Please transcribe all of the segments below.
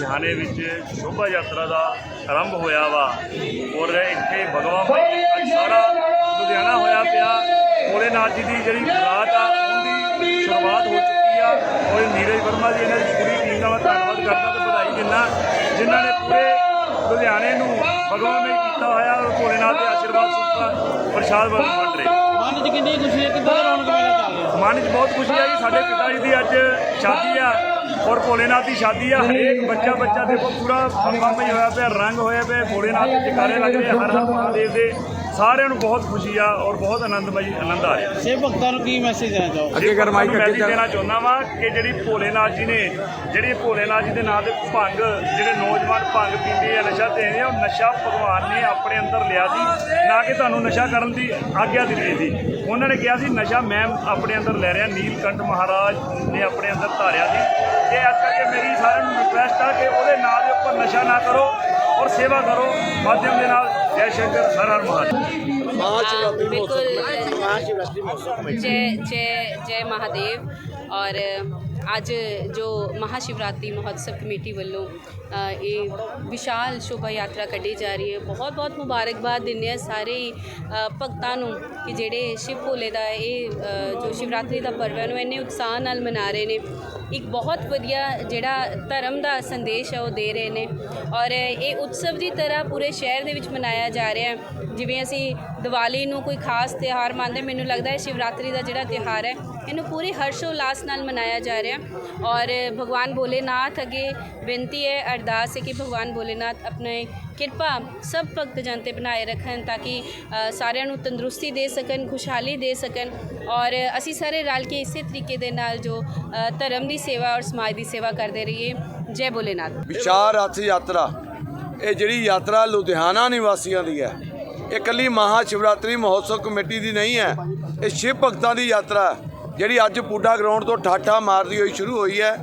ਲੁਧਿਆਣੇ ਵਿੱਚ ਸ਼ੋਭਾ ਯਾਤਰਾ ਦਾ ਆਰੰਭ ਹੋਇਆ ਵਾ ਔਰ ਇੱਥੇ ਭਗਵਾਨ ਭਾਈ ਸਾਰਾ ਲੁਧਿਆਣਾ ਹੋਇਆ ਪਿਆ। ਭੋਲੇਨਾਥ ਜੀ ਦੀ ਜਿਹੜੀ ਰਾਤ ਆ, ਉਹਦੀ ਸ਼ੁਰੂਆਤ ਹੋ ਚੁੱਕੀ ਆ। ਔਰ ਨੀਰਜ ਵਰਮਾ ਜੀ ਇਹਨਾਂ ਦੀ ਪੂਰੀ ਟੀਮ ਦਾ ਮੈਂ ਧੰਨਵਾਦ ਕਰਦਾ ਤੇ ਵਧਾਈ ਦਿੰਦਾ, ਜਿਨ੍ਹਾਂ ਨੇ ਪੂਰੇ ਲੁਧਿਆਣੇ ਨੂੰ ਭਗਵਾਨ ਨੇ ਕੀਤਾ ਹੋਇਆ ਔਰ ਭੋਲੇਨਾਥ ਦੇ ਆਸ਼ੀਰਵਾਦ ਸੁੱਤਾ ਪ੍ਰਸ਼ਾਦ ਵਰਤ ਵੰਡ ਰਹੇ। ਮਨ 'ਚ ਕਿੰਨੀ ਖੁਸ਼ੀ ਹੈ ਕਿੱਦਾਂ ਰੌਣਕ ਮੇਲਾ ਚੱਲ ਰਿਹਾ? ਮਨ 'ਚ ਬਹੁਤ ਖੁਸ਼ੀ ਆ ਜੀ ਸਾਡੇ ਪਿਤਾ ਜੀ ਦੀ ਅੱਜ ਸ਼ਾਦੀ ਆ ਔਰ ਭੋਲੇਨਾਥ ਦੀ ਸ਼ਾਦੀ ਆ। ਹਰੇਕ ਬੱਚਾ ਬੱਚਾ ਦੇਖੋ ਪੂਰਾ ਬੰਬਾ ਹੀ ਹੋਇਆ ਪਿਆ ਰੰਗ ਹੋਇਆ ਪਿਆ ਭੋਲੇਨਾਥ ਦੇ ਜਕਾਰੇ ਲੱਗ ਰਹੇ ਆ, ਹਰ ਹਰ ਮਹਾਦੇਵ ਦੇ। ਸਾਰਿਆਂ ਨੂੰ ਬਹੁਤ ਖੁਸ਼ੀ ਆ ਔਰ ਬਹੁਤ ਆਨੰਦਮਈ ਆਨੰਦ ਆ ਰਿਹਾ। ਸੇ ਭਗਤਾਂ ਨੂੰ ਕੀ ਮੈਸੇਜ ਦੇਣਾ ਚਾਹੋ ਅੱਗੇ ਕਰ ਮਾਈਕ ਅੱਗੇ ਮੈਸੇਜ ਚੱਲ। ਦੇਣਾ ਚਾਹੁੰਦਾ ਵਾਂ ਕਿ ਜਿਹੜੀ ਭੋਲੇਨਾਥ ਜੀ ਨੇ ਜਿਹੜੀ ਭੋਲੇਨਾਥ ਜੀ ਦੇ ਨਾਂ ਤੇ ਭੰਗ ਜਿਹੜੇ ਨੌਜਵਾਨ ਭੰਗ ਪੀਂਦੇ ਆ ਨਸ਼ਾ ਤੇਦੇ ਆ ਉਹ ਨਸ਼ਾ ਭਗਵਾਨ ਨੇ ਆਪਣੇ ਅੰਦਰ ਲਿਆ ਸੀ ਨਾ ਕਿ ਤੁਹਾਨੂੰ ਨਸ਼ਾ ਕਰਨ ਦੀ ਆਗਿਆ ਦਿੱਤੀ ਸੀ। ਉਹਨਾਂ ਨੇ ਕਿਹਾ ਸੀ ਨਸ਼ਾ ਮੈਂ ਆਪਣੇ ਅੰਦਰ ਲੈ ਰਿਹਾ ਨੀਲਕੰਠ ਮਹਾਰਾਜ ਨੇ ਆਪਣੇ ਅੰਦਰ ਧਾਰਿਆ ਸੀ। ਤੇ ਇਸ ਕਰਕੇ ਮੇਰੀ ਸਾਰਿਆਂ ਨੂੰ ਰਿਕੁਐਸਟ ਆ ਕਿ ਉਹਦੇ ਨਾਂ ਦੇ ਉੱਪਰ ਨਸ਼ਾ ਨਾ ਕਰੋ ਔਰ ਸੇਵਾ ਕਰੋ ਮਾਧਿਅਮ ਦੇ ਨਾਲ जयशंकर सरार महादेव बिल्कुल जय जय जय महादेव और ਅੱਜ ਜੋ ਮਹਾਸ਼ਿਵਰਾਤਰੀ ਮਹੋਤਸਵ ਕਮੇਟੀ ਵੱਲੋਂ ਇਹ ਵਿਸ਼ਾਲ ਸ਼ੋਭਾ ਯਾਤਰਾ ਕੱਢੀ ਜਾ ਰਹੀ ਹੈ। ਬਹੁਤ ਬਹੁਤ ਮੁਬਾਰਕਬਾਦ ਦਿੰਦੇ ਆ ਸਾਰੇ ਹੀ, ਭਗਤਾਂ ਨੂੰ ਕਿ ਜਿਹੜੇ ਸ਼ਿਵ ਭੋਲੇ ਦਾ ਇਹ ਜੋ ਸ਼ਿਵਰਾਤਰੀ ਦਾ ਪਰਵ ਹੈ ਨੂੰ ਇੰਨੇ ਉਤਸ਼ਾਹ ਨਾਲ ਮਨਾ ਰਹੇ ਨੇ। ਇੱਕ ਬਹੁਤ ਵਧੀਆ ਜਿਹੜਾ ਧਰਮ ਦਾ ਸੰਦੇਸ਼ ਹੈ ਉਹ ਦੇ ਰਹੇ ਨੇ। ਔਰ ਇਹ ਉਤਸਵ ਦੀ ਤਰ੍ਹਾਂ ਪੂਰੇ ਸ਼ਹਿਰ ਦੇ ਵਿੱਚ ਮਨਾਇਆ ਜਾ ਰਿਹਾ ਹੈ। ਜਿਵੇਂ ਅਸੀਂ ਦੀਵਾਲੀ ਨੂੰ ਕੋਈ ਖਾਸ ਤਿਉਹਾਰ ਮੰਨਦੇ ਮੈਨੂੰ ਲੱਗਦਾ ਹੈ ਸ਼ਿਵਰਾਤਰੀ ਦਾ ਜਿਹੜਾ ਤਿਉਹਾਰ ਹੈ ਇਹਨੂੰ ਪੂਰੇ ਹਰਸ਼ੋ ਉਲਾਸ ਨਾਲ ਮਨਾਇਆ ਜਾ ਰਿਹਾ। ਔਰ ਭਗਵਾਨ ਭੋਲੇਨਾਥ ਅੱਗੇ ਬੇਨਤੀ ਹੈ ਅਰਦਾਸ ਹੈ ਕਿ ਭਗਵਾਨ ਭੋਲੇਨਾਥ ਆਪਣੇ ਕਿਰਪਾ ਸਭ ਭਗਤ ਜਨ ਤੇ ਬਣਾਏ ਰੱਖਣ ਤਾਂ ਕਿ ਸਾਰਿਆਂ ਨੂੰ ਤੰਦਰੁਸਤੀ ਦੇ ਸਕਣ ਖੁਸ਼ਹਾਲੀ ਦੇ ਸਕਣ। ਔਰ ਅਸੀਂ ਸਾਰੇ ਰਲ ਕੇ ਇਸੇ ਤਰੀਕੇ ਦੇ ਨਾਲ ਜੋ ਧਰਮ ਦੀ ਸੇਵਾ ਔਰ ਸਮਾਜ ਦੀ ਸੇਵਾ ਕਰਦੇ ਰਹੀਏ। ਜੈ ਭੋਲੇਨਾਥ। ਵਿਸ਼ਾਲ ਰਥ ਯਾਤਰਾ ਇਹ ਜਿਹੜੀ ਯਾਤਰਾ ਲੁਧਿਆਣਾ ਨਿਵਾਸੀਆਂ ਦੀ ਹੈ ਇਹ ਇਕੱਲੀ ਮਹਾ ਸ਼ਿਵਰਾਤਰੀ ਮਹੋਤਸਵ ਕਮੇਟੀ ਦੀ ਨਹੀਂ ਹੈ ਇਹ ਸ਼ਿਵ ਭਗਤਾਂ ਦੀ ਯਾਤਰਾ ਹੈ, ਜਿਹੜੀ ਅੱਜ ਪੂਡਾ ਗਰਾਊਂਡ ਤੋਂ ਠਾਠਾ ਮਾਰਦੀ ਹੋਈ ਸ਼ੁਰੂ ਹੋਈ ਹੈ,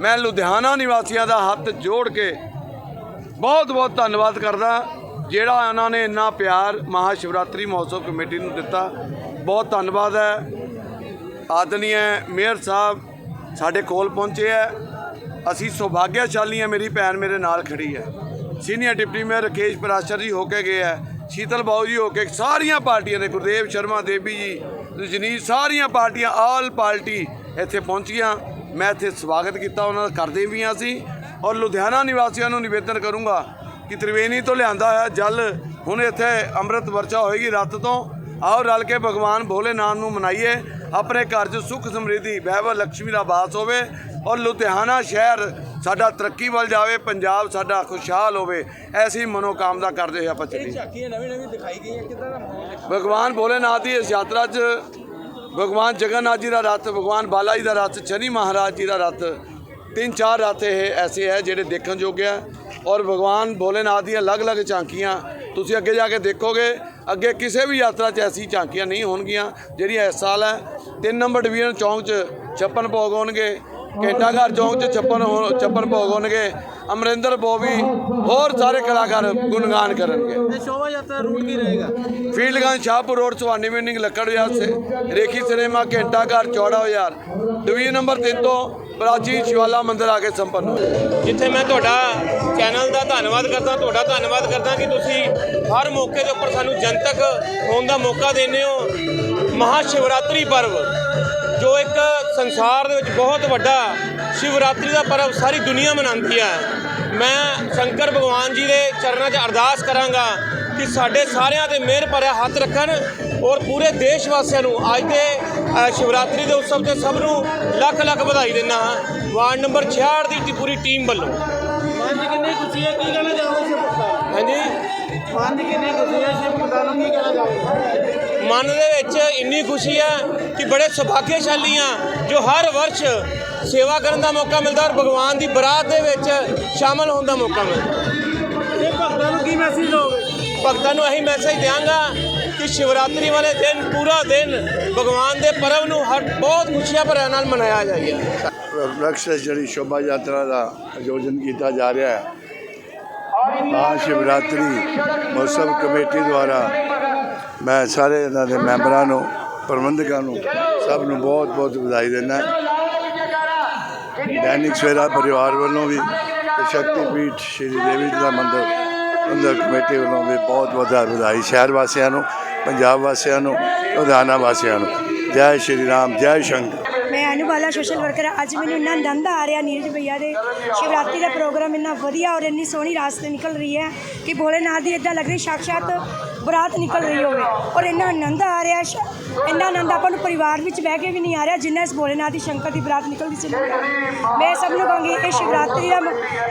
ਮੈਂ ਲੁਧਿਆਣਾ ਨਿਵਾਸੀਆਂ ਦਾ ਹੱਥ ਜੋੜ ਕੇ ਬਹੁਤ ਬਹੁਤ ਧੰਨਵਾਦ ਕਰਦਾ। ਜਿਹੜਾ ਉਹਨਾਂ ਨੇ ਇੰਨਾ ਪਿਆਰ ਮਹਾ ਸ਼ਿਵਰਾਤਰੀ ਮਹੋਤਸਵ ਕਮੇਟੀ ਨੂੰ ਦਿੱਤਾ, ਬਹੁਤ ਧੰਨਵਾਦ ਹੈ। ਆਦਰਨੀय ਮੇਅਰ ਸਾਹਿਬ ਸਾਡੇ ਕੋਲ ਪਹੁੰਚੇ ਹੈ। ਅਸੀਂ ਸੁਭਾਗਿਆਸ਼ਾਲੀ ਹਾਂ, ਮੇਰੀ ਭੈਣ ਮੇਰੇ ਨਾਲ ਖੜੀ ਹੈ। Senior deputy mayor Rakesh Parashar ji ਹੋ ਕੇ ਗਏ ਹੈ, ਸ਼ੀਤਲ ਬਾਊ ਜੀ ਹੋ ਕੇ, ਸਾਰੀਆਂ ਪਾਰਟੀਆਂ ਦੇ ਗੁਰਦੇਵ ਸ਼ਰਮਾ ਦੇਵੀ ਜੀ ਰਜਨੀਸ਼ ਸਾਰੀਆਂ ਪਾਰਟੀਆਂ, ਆਲ ਪਾਰਟੀ ਇੱਥੇ ਪਹੁੰਚੀਆਂ ਮੈਂ ਇੱਥੇ ਸਵਾਗਤ ਕੀਤਾ ਉਹਨਾਂ ਦਾ, ਕਰਦੇ ਵੀ ਹਾਂ ਸੀ ਔਰ ਲੁਧਿਆਣਾ ਨਿਵਾਸੀਆਂ ਨੂੰ ਨਿਵੇਦਨ ਕਰੂੰਗਾ ਕਿ ਤ੍ਰਿਵੇਣੀ ਤੋਂ ਲਿਆਂਦਾ ਹੋਇਆ ਜਲ ਹੁਣ ਇੱਥੇ ਅੰਮ੍ਰਿਤ ਵਰਚਾ ਹੋਏਗੀ ਰੱਤ ਤੋਂ। ਆਓ ਰਲ ਕੇ ਭਗਵਾਨ ਭੋਲੇ ਨਾਮ ਨੂੰ ਮਨਾਈਏ। ਆਪਣੇ ਘਰ 'ਚ ਸੁੱਖ ਸਮਰਿੱਧੀ ਵੈਭਵ ਲక్ష్ਮੀ ਦਾ ਵਾਸ ਹੋਵੇ। ਔਰ ਲੁਧਿਆਣਾ ਸ਼ਹਿਰ ਸਾਡਾ ਤਰੱਕੀ ਵੱਲ ਜਾਵੇ ਪੰਜਾਬ ਸਾਡਾ ਖੁਸ਼ਹਾਲ ਹੋਵੇ ਐਸੀ ਮਨੋਕਾਮਨਾ ਕਰਦੇ ਹੋਏ ਆਪਾਂ ਚੱਲੀਏ। ਝਾਕੀਆਂ ਨਵੀਂ ਨਵੀਂ ਦਿਖਾਈ ਗਈਆਂ ਕਿੱਦਾਂ ਦਾ ਭਗਵਾਨ ਭੋਲੇਨਾਥ ਦੀ ਇਸ ਯਾਤਰਾ 'ਚ ਭਗਵਾਨ ਜਗਨਨਾਥ ਜੀ ਦਾ ਰਥ ਭਗਵਾਨ ਬਾਲਾ ਜੀ ਦਾ ਰਥ ਸ਼ਨੀ ਮਹਾਰਾਜ ਜੀ ਦਾ ਰਥ ਤਿੰਨ ਚਾਰ ਰਥ ਇਹ ਐਸੇ ਹੈ ਜਿਹੜੇ ਦੇਖਣ ਯੋਗ ਹੈ। ਔਰ ਭਗਵਾਨ ਭੋਲੇਨਾਥ ਦੀਆਂ ਅਲੱਗ-ਅਲੱਗ ਝਾਂਕੀਆਂ ਤੁਸੀਂ ਅੱਗੇ ਜਾ ਕੇ ਦੇਖੋਗੇ ਅੱਗੇ ਕਿਸੇ ਵੀ ਯਾਤਰਾ 'ਚ ਐਸੀ ਝਾਂਕੀਆਂ ਨਹੀਂ ਹੋਣਗੀਆਂ ਜਿਹੜੀਆਂ ਇਸ ਸਾਲ ਹੈ। ਤਿੰਨ ਨੰਬਰ ਡਿਵੀਜ਼ਨ ਚੌਂਕ 'ਚ ਛੱਪਨ ਭੋਗ ਹੋਣਗੇ। ਘੰਟਾ ਘਰ ਚੌਂਕ 'ਚ ਛੱਪਨ ਹੋ- ਛੱਪਨ ਭੋਗ ਹੋਣਗੇ ਅਮਰਿੰਦਰ ਬੋਵੀ ਹੋਰ ਸਾਰੇ ਕਲਾਕਾਰ ਗੁਣਗਾਨ ਕਰਨਗੇ। ਇਹ ਸ਼ੋਭਾ ਯਾਤਰਾ ਰੂਟ ਕੀ ਰਹੇਗਾ? ਫੀਲਡਗੰਜ ਸ਼ਾਹਪੁਰ ਰੋਡ ਸੁਹਾਨੀ ਬਿਲਡਿੰਗ ਲੱਕੜ ਬਾਜ਼ਾਰ ਸੇ ਰੇਖੀ ਸਿਨੇਮਾ ਘੰਟਾ ਘਰ ਚੌੜਾ ਬਾਜ਼ਾਰ। ਡਿਵੀਜ਼ਨ ਨੰਬਰ 3 ਤੋਂ ਪ੍ਰਾਚੀਨ ਸ਼ਿਵਾਲਾ ਮੰਦਿਰ ਆ ਕੇ ਸੰਪੰਨ ਜਿੱਥੇ ਮੈਂ ਤੁਹਾਡਾ ਚੈਨਲ ਦਾ ਧੰਨਵਾਦ ਕਰਦਾ ਤੁਹਾਡਾ ਧੰਨਵਾਦ ਕਰਦਾ ਕਿ ਤੁਸੀਂ ਹਰ ਮੌਕੇ ਦੇ ਉੱਪਰ ਸਾਨੂੰ ਜਨਤਕ ਹੋਣ ਦਾ ਮੌਕਾ ਦਿੰਦੇ ਹੋ। ਮਹਾ ਸ਼ਿਵਰਾਤਰੀ ਪਰਵ। ਜੋ ਇੱਕ ਸੰਸਾਰ ਦੇ ਵਿੱਚ ਬਹੁਤ ਵੱਡਾ ਸ਼ਿਵਰਾਤਰੀ ਦਾ ਪਰਵ ਸਾਰੀ ਦੁਨੀਆ ਮਨਾਉਂਦੀ ਹੈ। ਮੈਂ ਸ਼ੰਕਰ ਭਗਵਾਨ ਜੀ ਦੇ ਚਰਨਾਂ 'ਚ ਅਰਦਾਸ ਕਰਾਂਗਾ ਕਿ ਸਾਡੇ ਸਾਰਿਆਂ ਤੇ ਮਿਹਰ ਭਰਿਆ ਹੱਥ ਰੱਖਣ ਔਰ ਪੂਰੇ ਦੇਸ਼ ਵਾਸੀਆਂ ਨੂੰ ਅੱਜ ਦੇ ਸ਼ਿਵਰਾਤਰੀ ਦੇ ਉਤਸਵ ਤੇ ਸਭ ਨੂੰ ਲੱਖ ਲੱਖ ਵਧਾਈ ਦਿੰਦਾ ਹਾਂ। ਵਾਰਡ ਨੰਬਰ 66 ਦੀ ਪੂਰੀ ਟੀਮ ਵੱਲੋਂ। 'ਚ ਕਿੰਨੀ ਖੁਸ਼ੀ ਹੈ? ਕੀ ਕਹਿਣਾ ਚਾਹੋਗੇ? ਹਾਂਜੀ। 'ਚ ਕਿੰਨੀ ਖੁਸ਼ੀ ਹੈ? ਸ਼ਿਵ ਨੂੰ ਕੀ ਕਹਿਣਾ ਚਾਹੋਗੇ? ਮਨ ਦੇ ਵਿੱਚ ਇੰਨੀ ਖੁਸ਼ੀ ਹੈ ਕਿ ਬੜੇ ਸੁਭਾਗਿਆਸ਼ਾਲੀ ਆ ਜੋ ਹਰ ਵਰਸ਼ ਸੇਵਾ ਕਰਨ ਦਾ ਮੌਕਾ ਮਿਲਦਾ ਔਰ ਭਗਵਾਨ ਦੀ ਬਰਾਤ ਦੇ ਵਿੱਚ ਸ਼ਾਮਲ ਹੋਣ ਦਾ ਮੌਕਾ ਮਿਲਦਾ। ਸ਼ਿਵ ਭਗਤਾਂ ਨੂੰ ਕੀ ਮੈਸੇਜ ਦੋਗੇ ਭਗਤਾਂ ਨੂੰ ਇਹੀ ਮੈਸੇਜ ਦਿਆਂਗਾ ਕਿ ਸ਼ਿਵਰਾਤਰੀ ਵਾਲੇ ਦਿਨ ਪੂਰਾ ਦਿਨ ਭਗਵਾਨ ਦੇ ਪਰਵ ਨੂੰ ਹਰ ਬਹੁਤ ਖੁਸ਼ੀਆਂ ਭਰਿਆ ਨਾਲ ਮਨਾਇਆ ਜਾਏਗਾ ਵਰਕਸ਼ ਜਿਹੜੀ ਸ਼ੋਭਾ ਯਾਤਰਾ ਦਾ ਆਯੋਜਨ ਕੀਤਾ ਜਾ ਰਿਹਾ ਹੈ। ਮਹਾ ਸ਼ਿਵਰਾਤਰੀ ਮੌਸਮ ਕਮੇਟੀ ਦੁਆਰਾ ਮੈਂ ਸਾਰੇ ਇਹਨਾਂ ਦੇ ਮੈਂਬਰਾਂ ਨੂੰ, ਪ੍ਰਬੰਧਕਾਂ ਨੂੰ, ਸਭ ਨੂੰ ਬਹੁਤ ਬਹੁਤ ਵਧਾਈ ਦਿੰਦਾ ਦੈਨਿਕ ਸਵੇਰਾ ਪਰਿਵਾਰ ਵੱਲੋਂ ਵੀ ਤੇ ਸ਼ਕਤੀਪੀਠ ਸ਼੍ਰੀ ਦੇਵੀ ਜੀ ਦਾ ਮੰਦਿਰ ਮੰਦਿਰ ਕਮੇਟੀ ਵੱਲੋਂ ਵੀ ਬਹੁਤ ਵਧਾ ਵਧਾਈ ਸ਼ਹਿਰ ਵਾਸੀਆਂ ਨੂੰ, ਪੰਜਾਬ ਵਾਸੀਆਂ ਨੂੰ, ਲੁਧਿਆਣਾ ਵਾਸੀਆਂ ਨੂੰ। ਜੈ ਸ਼੍ਰੀ ਰਾਮ, ਜੈ ਸ਼ੰਕਰ। ਮੈਂ ਸੋਸ਼ਲ ਵਰਕਰ ਅੱਜ ਮੈਨੂੰ ਇੰਨਾ ਆਨੰਦ ਆ ਰਿਹਾ ਨੀਰਜ ਭਈਆ ਦੇ। ਸ਼ਿਵਰਾਤਰੀ ਦਾ ਪ੍ਰੋਗਰਾਮ ਇੰਨਾ ਵਧੀਆ ਔਰ ਇੰਨੀ ਸੋਹਣੀ ਰਾਸਤੇ ਨਿਕਲ ਰਹੀ ਹੈ ਕਿ ਭੋਲੇਨਾਥ ਦੀ ਇਦਾਂ ਲੱਗ ਰਹੀ ਸਾਕਸ਼ਾਤ ਬਰਾਤ ਨਿਕਲ ਰਹੀ ਹੋਵੇ। ਔਰ ਇੰਨਾ ਆਨੰਦ ਆ ਰਿਹਾ ਇੰਨਾ ਆਨੰਦ ਆਪਾਂ ਨੂੰ ਪਰਿਵਾਰ ਵਿੱਚ ਬਹਿ ਕੇ ਵੀ ਨਹੀਂ ਆ ਰਿਹਾ ਜਿੰਨਾ ਇਸ ਭੋਲੇਨਾਥ ਦੀ ਸ਼ੰਕਰ ਦੀ ਬਰਾਤ ਨਿਕਲਦੀ ਚੱਲੀ ਹੈ ਮੈਂ ਸਭ ਨੂੰ ਕਹਾਂਗੀ, ਇਹ ਸ਼ਿਵਰਾਤਰੀ ਦਾ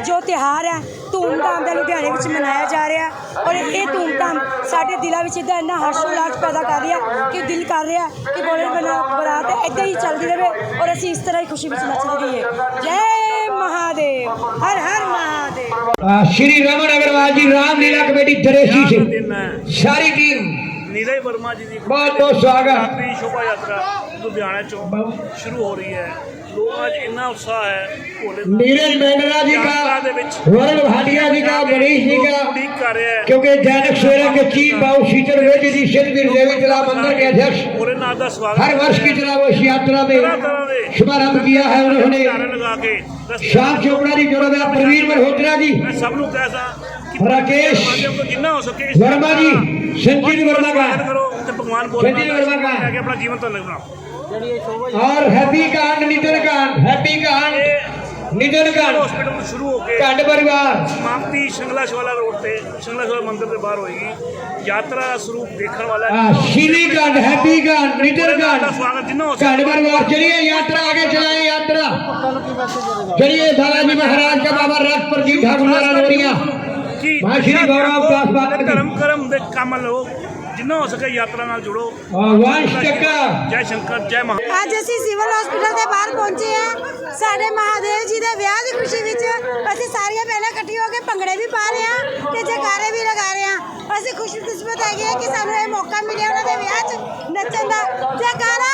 ਜੋ ਤਿਉਹਾਰ ਹੈ, ਧੂਮਧਾਮ ਦਾ ਲੁਧਿਆਣੇ ਵਿੱਚ ਮਨਾਇਆ ਜਾ ਰਿਹਾ ਔਰ ਇਹ ਧੂਮਧਾਮ ਸਾਡੇ ਦਿਲਾਂ ਵਿੱਚ ਇਦਾਂ ਇੰਨਾ ਹਰਸ਼ੋਲਾਸ ਪੈਦਾ ਕਰ ਰਿਹਾ ਕਿ ਦਿਲ ਕਰ ਰਿਹਾ ਕਿ ਬੋਲੇ ਬਣਾ ਬਰਾਤ ਇਦਾਂ ਹੀ ਚੱਲਦੀ ਰਹੇ ਔਰ ਅਸੀਂ ਇਸ ਤਰ੍ਹਾਂ ਹੀ ਖੁਸ਼ੀ ਵਿੱਚ ਨੱਚਦੇ ਰਹੀਏ। ਜੈ ਮਹਾਦੇਵ ਹਰ ਹਰ ਮਹਾਦੇਵ। ਸ਼੍ਰੀ ਰਮਨ ਅਗਰਵਾਲ ਜੀ ਰਾਮ ਲੀਲਾ ਕਮੇਟੀ ਦਰੇਸ਼ੀ ਸਿੰਘ ਸਾਰੀ ਟੀਮ ਨੀਰਜ ਵਰਮਾ ਜੀ ਦੀ ਬਹੁਤ ਬਹੁਤ ਸਵਾਗਤ। ਸ਼ੋਭਾ ਯਾਤਰਾ ਲੁਧਿਆਣਾ ਚੋਂ ਸ਼ੁਰੂ ਹੋ ਰਹੀ ਹੈ। ਲੋਕਾਂ 'ਚ ਇੰਨਾ ਉਤਸ਼ਾਹ ਹੈ ਭੋਲੇ नीरज मेंढरा जी यात्रा दे विच। का वरुण भाटिया जी का मनीष जी उम्मीद का कर रहे हैं। क्योंकि दैनिक सवेरा के चीफ बाबू शीतल वेद जी सिंह वीर देवी जिला मंदिर के अध्यक्ष ਭੋਲੇ ਨਾਥ ਦਾ ਸਵਾਗਤ हर वर्ष की तरह वो इस यात्रा में शुभारंभ किया है उन्होंने ਨਾਰਾ ਲਗਾ ਕੇ ਦੱਸ- श्याम चोपड़ा जी जोड़ेदार प्रवीण मल्होत्रा जी ਮੈਂ ਸਭ ਨੂੰ ਕਹਿਦਾ ਕਿ ਰਾਕੇਸ਼ ਮਾਧਿਅਮ ਤੋਂ ਜਿੰਨਾ ਹੋ ਸਕੇ ਇਸ ਵਰਮਾ ਜੀ, ਸੰਜੀਤ ਵਰਮਾ ਦਾ। ਸਵਾਗਤ ਕਰੋ ਤੇ ਭਗਵਾਨ ਬੋਲੇ ਸੰਜੀਤ ਵਰਮਾ ਦਾ। ਲੈ ਕੇ ਆਪਣਾ ਜੀਵਨ ਧਨ ਬਣਾਓ और हैप्पी कांड नितिन कांड हैप्पी कांड नितिन कांड ਹਸਪੀਟਲ ਤੋਂ ਸ਼ੁਰੂ ਹੋ ਕੇ कांड परिवार ਸਮਾਪਤੀ ਸ਼ਿੰਗਲਾ ਸ਼ਿਵਾਲਾ ਰੋਡ ਤੇ ਸ਼ਿੰਗਲਾ ਸ਼ਿਵਾਲਾ ਮੰਦਿਰ ਦੇ ਬਾਹਰ ਹੋਏਗੀ ਯਾਤਰਾ ਦਾ ਸਰੂਪ ਦੇਖਣ ਵਾਲਾ ਹੈ हाँ, श्री कांड हैप्पी कांड नितिन ਭੋਲੇਨਾਥ ਦਾ कांड ਸਵਾਗਤ ਜਿੰਨਾ ਹੋ कांड ਸਕੇ परिवार चलिए यात्रा आगे चलाए यात्रा चलिए बालाजी महाराज का बाबा राज प्रदीप ठाकुर द्वारा लोरिया ਕਿ ਭਾਈ ਸ਼੍ਰੀ ਗੌਰਵ ਦਾਸ ਬਾਤ ਤੇ ਧਰਮ ਕਰਮ ਦੇ ਕੰਮ ਲਓ ਜਿੰਨਾ ਹੋ ਸਕੇ ਯਾਤਰਾ ਨਾਲ ਜੁੜੋ। ਜੈ ਸ਼ੰਕਰ ਜੈ ਮਹਾ ਅੱਜ ਅਸੀਂ ਸਿਵਲ ਹਸਪੀਟਲ ਦੇ ਬਾਹਰ ਪਹੁੰਚੇ ਆ ਸਾਡੇ ਮਹਾਦੇਵ ਜੀ ਦੇ ਵਿਆਹ ਦੀ ਖੁਸ਼ੀ ਵਿੱਚ ਅਸੀਂ ਸਾਰੀਆਂ ਪਹਿਲਾਂ ਇਕੱਠੀ ਹੋ ਕੇ ਭੰਗੜੇ ਵੀ ਪਾ ਰਹੇ ਆ ਤੇ ਜੈਕਾਰੇ ਵੀ ਲਗਾ ਰਹੇ ਆ ਅਸੀਂ ਖੁਸ਼ਕਿਸਮਤ ਹੈਗੇ ਕਿ ਸਾਨੂੰ ਇਹ ਮੌਕਾ ਮਿਲਿਆ ਉਹਨਾਂ ਦੇ ਵਿਆਹ 'ਚ ਨੱਚਣ ਦਾ। ਜੈਕਾਰਾ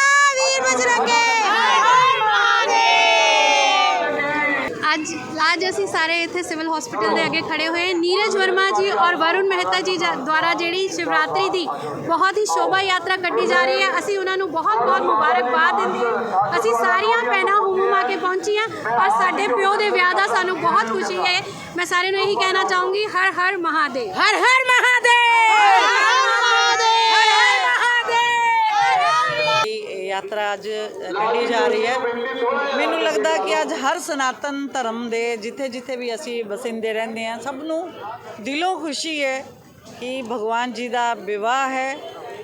ਅੱਜ ਅਸੀਂ ਸਾਰੇ ਇੱਥੇ ਸਿਵਲ ਹਸਪੀਟਲ ਦੇ ਅੱਗੇ ਖੜੇ ਹੋਏ ਨੀਰਜ ਵਰਮਾ ਜੀ ਔਰ ਵਰੁਣ ਮਹਿਤਾ ਜੀ ਦੁਆਰਾ ਜਿਹੜੀ ਸ਼ਿਵਰਾਤਰੀ ਦੀ ਬਹੁਤ ਹੀ ਸ਼ੋਭਾ ਯਾਤਰਾ ਕੱਢੀ ਜਾ ਰਹੀ ਹੈ। ਅਸੀਂ ਉਹਨਾਂ ਨੂੰ ਬਹੁਤ ਬਹੁਤ ਮੁਬਾਰਕਬਾਦ ਦਿੰਦੇ ਹਾਂ। ਅਸੀਂ ਸਾਰੀਆਂ ਭੈਣਾਂ ਹੁਮੁਮ ਆ ਕੇ ਪਹੁੰਚੀਆਂ ਔਰ ਸਾਡੇ ਪਿਓ ਦੇ ਵਿਆਹ ਦਾ ਸਾਨੂੰ ਬਹੁਤ ਖੁਸ਼ੀ ਹੈ। ਮੈਂ ਸਾਰਿਆਂ ਨੂੰ ਇਹੀ ਕਹਿਣਾ ਚਾਹੂੰਗੀ, ਹਰ ਹਰ ਮਹਾਦੇਵ। ਹਰ ਹਰ ਮਹਾਦੇਵ ਹਰ ਹਰ ਮਹਾਦੇਵ ਇਹ ਯਾਤਰਾ ਅੱਜ ਕੱਢੀ ਜਾ ਰਹੀ ਹੈ। ਮੈਨੂੰ ਲੱਗਦਾ ਕਿ ਅੱਜ ਹਰ ਸਨਾਤਨ ਧਰਮ ਦੇ ਜਿੱਥੇ ਜਿੱਥੇ ਵੀ ਅਸੀਂ ਵਸਿੰਦੇ ਰਹਿੰਦੇ ਹਾਂ, ਸਭ ਨੂੰ ਦਿਲੋਂ ਖੁਸ਼ੀ ਹੈ ਕਿ ਭਗਵਾਨ ਜੀ ਦਾ ਵਿਵਾਹ ਹੈ।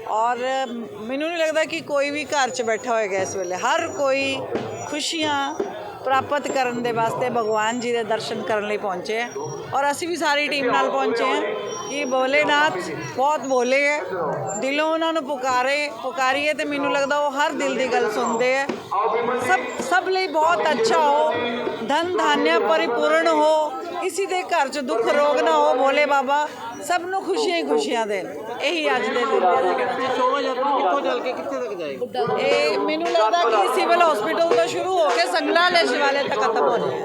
ਔਰ ਮੈਨੂੰ ਨਹੀਂ ਲੱਗਦਾ ਕਿ ਕੋਈ ਵੀ ਘਰ 'ਚ ਬੈਠਾ ਹੋਏਗਾ ਇਸ ਵੇਲੇ। ਹਰ ਕੋਈ ਖੁਸ਼ੀਆਂ ਪ੍ਰਾਪਤ ਕਰਨ ਦੇ ਵਾਸਤੇ ਭਗਵਾਨ ਜੀ ਦੇ ਦਰਸ਼ਨ ਕਰਨ ਲਈ ਪਹੁੰਚੇ ਹੈ। ਔਰ ਅਸੀਂ ਵੀ ਸਾਰੀ ਟੀਮ ਨਾਲ ਪਹੁੰਚੇ ਹਾਂ ਕਿ ਭੋਲੇਨਾਥ ਬਹੁਤ ਭੋਲੇ ਹੈ। ਦਿਲੋਂ ਉਹਨਾਂ ਨੂੰ ਪੁਕਾਰੇ, ਪੁਕਾਰੀਏ ਤੇ ਮੈਨੂੰ ਲੱਗਦਾ ਉਹ ਹਰ ਦਿਲ ਦੀ ਗੱਲ ਸੁਣਦੇ ਹੈ। ਸਭ ਸਭ ਲਈ ਬਹੁਤ ਅੱਛਾ ਹੋ। ਧਨ ਧਾਨਿਆ ਪਰਿਪੂਰਨ ਹੋ। ਕਿਸੇ ਦੇ ਘਰ 'ਚ ਦੁੱਖ ਰੋਗ ਨਾ ਹੋ ਭੋਲੇ ਬਾਬਾ। ਸਭ ਨੂੰ ਖੁਸ਼ੀਆਂ ਹੀ ਖੁਸ਼ੀਆਂ ਦੇਣ। ਇਹੀ ਅੱਜ ਦੇ ਦਿਨ ਦਾ ਕਹਿਣਾ ਸ਼ੋਭਾ ਯਾਤਰਾ ਕਿੱਥੋਂ ਚੱਲ ਕੇ ਕਿੱਥੇ ਤੱਕ ਜਾਏਗੀ? ਇਹ ਮੈਨੂੰ ਲੱਗਦਾ ਕਿ ਸਿਵਲ ਹਸਪੀਟਲ ਤੋਂ ਸ਼ੁਰੂ ਹੋ ਕੇ ਸੰਗਲਾ ਲੈ ਸ਼ਿਵਾਲੇ ਤੱਕ ਖਤਮ ਹੋ ਜਾਏ